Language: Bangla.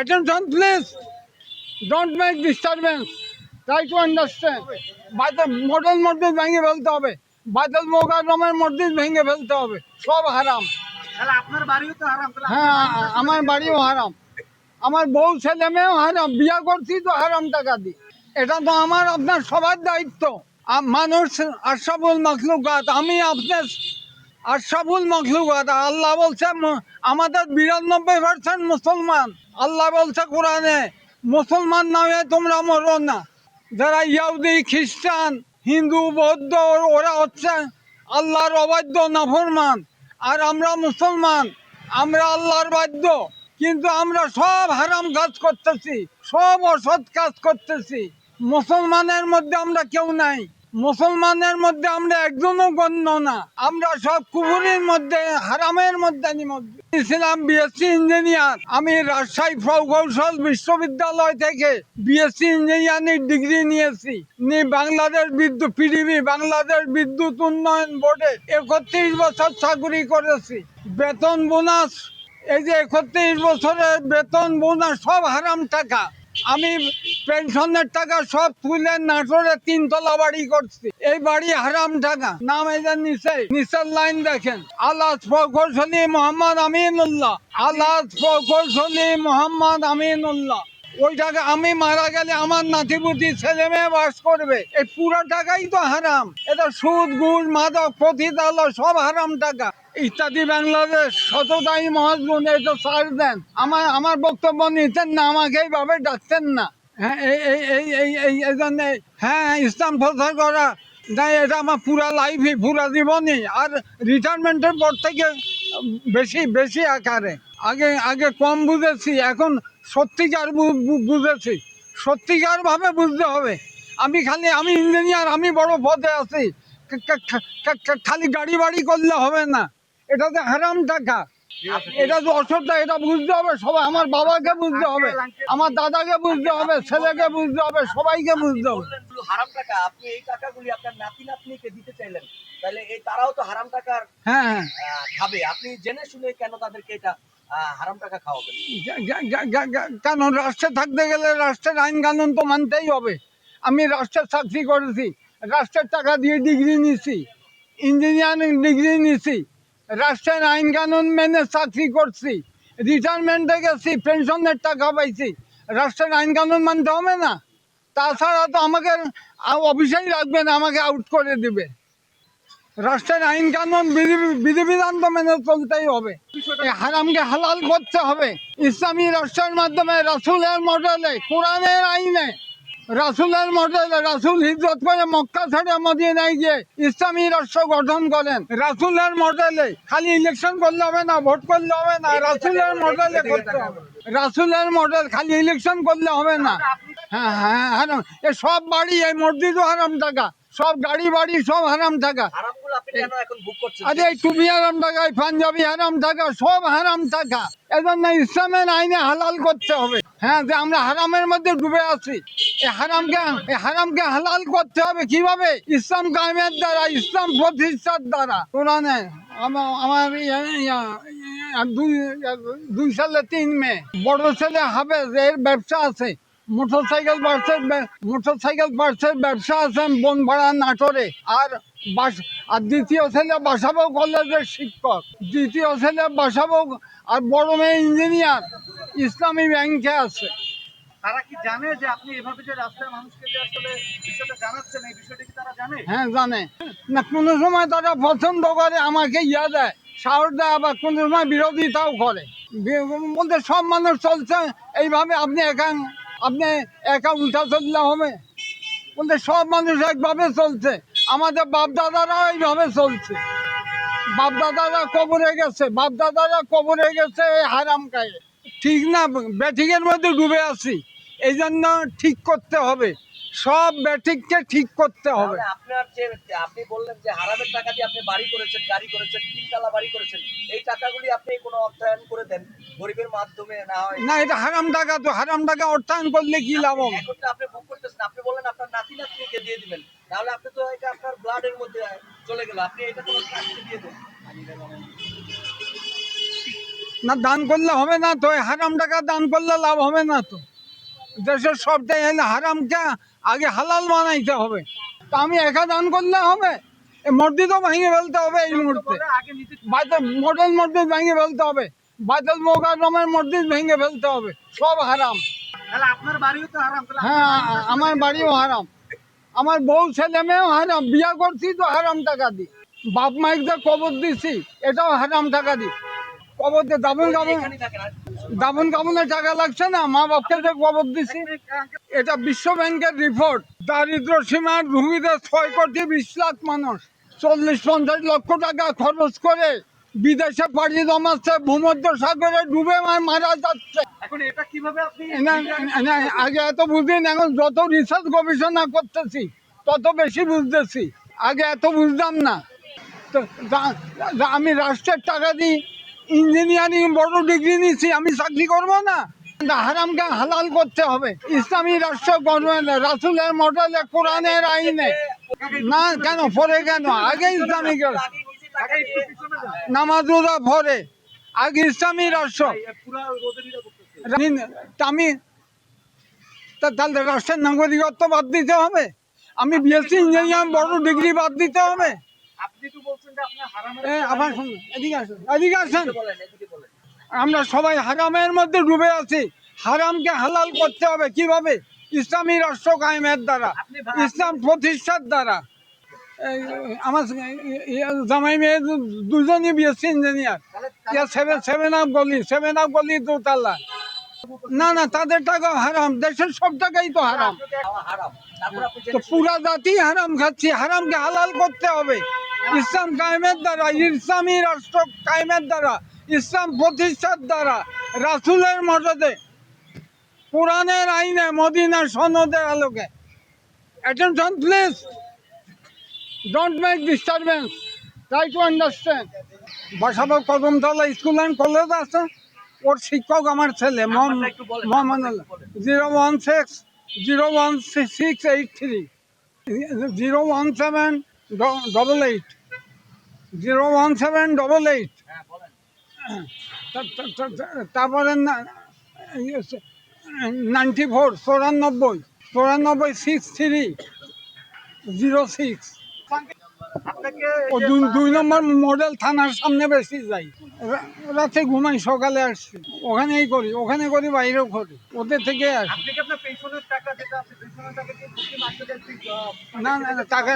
Attention, please. Don't make disturbance. Try to understand. Badal model মসজিদ ভেঙে ফেলতে হবে। বাদল মোকারমের মসজিদ ভেঙে ফেলতে হবে। সব হারাম। তাহলে আপনার বাড়িও তো হারাম হ্যাঁ আমার বাড়িও হারাম। আমার বউ ছেলে মেয়েও হারাম। বিয়া করছি তো হারাম টাকা দিই এটা তো আমার আপনার সবার দায়িত্ব। মানুষ আশরাফুল মখলুকাত আমি আপনার আশরাফুল মখলুকাত, আল্লাহ বলছে আমাদের বিরানব্বই পার্সেন্ট মুসলমান। আল্লাহ বলছে কোরআনে, মুসলমান নামে তোমরা মরো না। যারা ইহুদি খ্রিস্টান, হিন্দু, বৌদ্ধ, ওরা হচ্ছে আল্লাহর অবাধ্য, নাফরমান। আর আমরা মুসলমান, আমরা আল্লাহর বাধ্য। কিন্তু আমরা সব হারাম কাজ করতেছি, সব অসৎ কাজ করতেছি। মুসলমানের মধ্যে আমরা কেউ নাই। মুসলমানের মধ্যে আমরা একজনও গণ্য না। আমরা সব কুবুরের মধ্যে, হারামের মধ্যে ছিলাম বিএসসি ইঞ্জিনিয়ার আমি রাজশাহী প্রকৌশল বিশ্ববিদ্যালয় থেকে বিএসসি ইঞ্জিনিয়ারিং ডিগ্রি নিয়েছি। নি বাংলাদেশ বিদ্যুৎ পিডিবি বাংলাদেশ বিদ্যুৎ উন্নয়ন বোর্ডে একত্রিশ বছর চাকরি করেছি। বেতন বোনাস, এই যে একত্রিশ বছরের বেতন বোনাস, সব হারাম টাকা। আমি পেনশনের টাকা সব তুলে নাটোরে তিনতলা বাড়ি করছি। এই বাড়ি হারাম টাকা নাম এদের নিচে। নিচের লাইন দেখেন। আলাস প্রকৌশলী মোহাম্মদ আমিনুল্লাহ। আলাস প্রকৌশলী মোহাম্মদ আমিনুল্লাহ। ওই টাকা আমি মারা গেলে আমার নাতিপুতি ছেলে মেয়ে বাস করবে। এই পুরো টাকাই তো হারাম। এটা সুদ ঘুষ মাদক পতিতালয় সব হারাম টাকা ইত্যাদি বাংলাদেশ শতদায়ী মহাজগুন এই তো সার দেন। আমার আমার বক্তব্য নিতেন না, আমাকে এইভাবে ডাকতেন না। হ্যাঁ এই এই এই এই এই এই জন্য হ্যাঁ ইসলাম প্রচার করা না এটা আমার পুরা লাইফই পুরা জীবনই। আর রিটায়ারমেন্টের পর থেকে বেশি বেশি আকারে। আগে আগে কম বুঝেছি, এখন সত্যিকার বুঝেছি। সত্যিকার ভাবে বুঝতে হবে। আমি খালি, আমি ইঞ্জিনিয়ার আমি বড় পদে আছি। খালি গাড়ি বাড়ি করলে হবে না। এটা তো হারাম টাকা এটা তো অসৎটা এটা বুঝতে হবে। সবাই আমার বাবাকে বুঝতে হবে আমার দাদাকে বুঝতে হবে ছেলেকে বুঝতে হবে সবাইকে বুঝতে হবে। হারাম টাকা আপনি এই টাকাগুলি আপনার নাতি নাতনিকে দিতে চাইলেন তাহলে এই তারাও তো হারাম টাকার হ্যাঁ হ্যাঁ। খাবে। আপনি জেনে শুনে কেন তাদেরকে এটা হারাম টাকা খাওয়াবেন? কেন রাষ্ট্রে থাকতে গেলে রাষ্ট্রের আইন কানুন তো মানতেই হবে। আমি রাষ্ট্রের চাকরি করেছি রাষ্ট্রের টাকা দিয়ে ডিগ্রি নিছি ইঞ্জিনিয়ারিং ডিগ্রি নিছি রাষ্ট্রের আইন কানুন মেনে চাকরি করছি রিটায়ারমেন্টে গেছি পেনশনের টাকা পাইছি। রাষ্ট্রের আইন কানুন মানতে হবে না। তাছাড়া তো আমাকে অফিসেই রাখবে না, আমাকে আউট করে দিবে। রাষ্ট্রের আইন কানুন বিধি- বিধিবিধান তো মেনে চলতেই হবে। হারামকে হালাল করতে হবে। ইসলামী রাষ্ট্রের মাধ্যমে রাসুলের মডেলে, কোরআনের আইনে রাসুলের মডেলে রাসুল হিজরত করে মক্কা ছেড়ে মদিনায় গিয়ে ইসলামী রাষ্ট্র গঠন করেন। রাসুলের মডেলে খালি ইলেকশন করলে হবে না ভোট করলে হবে না রাসুলের মডেলে করতে হবে। রাসুলের মডেল খালি ইলেকশন করলে হবে না। হ্যাঁ হ্যাঁ হারাম। এ সব বাড়ি এই মসজিদও হারাম টাকা সব গাড়ি বাড়ি সব হারাম টাকা করছেন? আরে এই টুপি হারাম টাকা এই পাঞ্জাবি হারাম টাকা সব হারাম টাকা এজন্য ইসলামের আইনে হালাল করতে হবে। হ্যাঁ যে আমরা হারামের মধ্যে ডুবে আছি। এই হারামকে এই হারামকে হালাল করতে হবে কীভাবে? ইসলাম কায়েমের দ্বারা, ইসলাম প্রতিষ্ঠার দ্বারা। কোরআনে আমার ইয়া- ইয়া- দুই দুই সালে তিন মে, বড় ছেলে হাফেজ, এর ব্যবসা আছে। মোটর সাইকেল বাসের মোটর সাইকেল বাসের ব্যবসা আছে বন ভাড়া নাটোরে। আর বাস, আর দ্বিতীয় ছেলে বাসাবো কলেজের শিক্ষক। দ্বিতীয় ছেলে বাসাবো, আর বড় মেয়ে ইঞ্জিনিয়ার। ইসলামী ব্যাংকে আছে। তারা কি জানে যে আপনি এভাবে যে রাস্তায় মানুষকে যে আসলে বিষয়টা জানাচ্ছেন এই বিষয়টা কি তারা জানে? হ্যাঁ জানে। না কোনো সময় তারা পছন্দ করে আমাকে ইয়া দেয় সাহস দেয় আবার কোনো সময় বিরোধিতাও করে। বলতে সব মানুষ চলছে এইভাবে আপনি একা আপনি একা উঠা চললে হবে। বলতে সব মানুষ একভাবে চলছে আমাদের বাপ দাদারাও এইভাবে চলছে। বাপ দাদারা কবরে গেছে বাপ দাদারা কবরে গেছে এই হারাম গায়ে ঠিক না ব্যাটিংয়ের মধ্যে ডুবে আছি। এই জন্য ঠিক করতে হবে। সব ব্যাটিংকে ঠিক করতে হবে। আপনার যে আপনি বললেন যে হারামের টাকা দিয়ে আপনি বাড়ি করেছেন গাড়ি করেছেন তিনতলা বাড়ি করেছেন এই টাকাগুলি আপনি কোনো অর্থায়ন করে দেন? গরিবের মাধ্যমে না হয় না এটা হারাম টাকা তো হারাম টাকা অর্থায়ন করলে কি লাভ হবে? এখন তো আপনি বুক করতেছেন আপনি বললেন আপনার নাতি নাতনিকে দিয়ে দিবেন। তাহলে আপনি তো এটা আপনার ব্লাডের মধ্যে চলে গেল আপনি এটা কোনো দিয়ে দেন। না দান করলে হবে না তো হারাম টাকা দান করলে লাভ হবে না তো। দেশের সব জায়গায় হারামকে আগে হালাল বানাইতে হবে। তা আমি একা দান করলে হবে? মসজিদও ভেঙে ফেলতে হবে এই মুহূর্তে। মডেল মসজিদ ভেঙে ফেলতে হবে। বাইতুল মোকাররমের মসজিদ ভেঙে ফেলতে হবে। সব হারাম। আপনার বাড়িও তো হারাম হ্যাঁ আমার বাড়িও হারাম। আমার বউ ছেলে মেয়েও হারাম। বিয়া করছি তো হারাম টাকা দি বাপ মাইকদের কবর দিছি এটাও হারাম টাকা দি কবর দিয়ে আর দাবন গাবনে টাকা লাগছে না মা বাপকে যে কবর দিছি এটা বিশ্ব ব্যাংকের রিপোর্ট দারিদ্র সীমার ভূমিতে ছয় কোটি বিশ লাখ মানুষ চল্লিশ পঞ্চাশ লক্ষ টাকা খরচ করে বিদেশে পাড়ি জমাচ্ছে ভূমধ্য সাগরে ডুবে মারা যাচ্ছে। আগে এত বুঝিনি এখন যত রিসার্চ গবেষণা করতেছি তত বেশি বুঝতেছি। আগে এত বুঝতাম না। আমি রাষ্ট্রের টাকা দিই ইঞ্জিনিয়ারিং বড় ডিগ্রি নিয়েছি আমি চাকরি করব না। হারামকে হালাল করতে হবে। ইসলামী রাষ্ট্র গভর্নমেন্ট, রাসুলের মডেলে, কোরআনের আইনে। না, কেন? পরে কেন? আগে যান। নামাজ রোজা পরে। আগে ইসলামী রাষ্ট্র। আমি- তাহলে রাষ্ট্রের নাগরিকত্ব বাদ দিতে হবে? আমি বিএসসি ইঞ্জিনিয়ার বড় ডিগ্রি বাদ দিতে হবে? আবার শুনুন এদিকে আসুন এদিকে আসুন। এদিকে বলেন এদিকে বলেন আমরা সবাই হারামের মধ্যে ডুবে আছি। হারামকে হালাল করতে হবে কীভাবে? ইসলামী রাষ্ট্র কায়েমের দ্বারা ইসলাম প্রতিষ্ঠার দ্বারা। আমার জামাই মেয়ে দুজনই বিএসসি ইঞ্জিনিয়ার ইয়া সেভেন সেভেন আপ গলি সেভেন আপ গলি দোতলা। না না তাদের টাকা হারাম দেশের সব টাকাই তো হারাম। তো পুরা জাতি হারাম খাচ্ছি হারামকে হালাল করতে হবে। ইসলাম কায়েমের দ্বারা ইসলামী রাষ্ট্র কায়েমের দ্বারা ইসলাম প্রতিষ্ঠার দ্বারা রাসুলের কোরআনের আইনে সনদের আলোকে। Attention please don't make disturbance try to understand Basabo Kadamtala school and college আছে। ওর শিক্ষক আমার ছেলে Mohammad. Zero one six zero one six eight three zero one seven double eight zero one seven double eight তারপরে নাইনটি ফোর চৌরানব্বই চৌরানব্বই সিক্স থ্রি জিরো সিক্স দুই নম্বর মডেল থানার সামনে বেশি যাই। রাতে ঘুমাই সকালে আসছি। ওখানেই করি ওখানে করি বাইরেও করি। ওদের থেকে আসি। না না, টাকা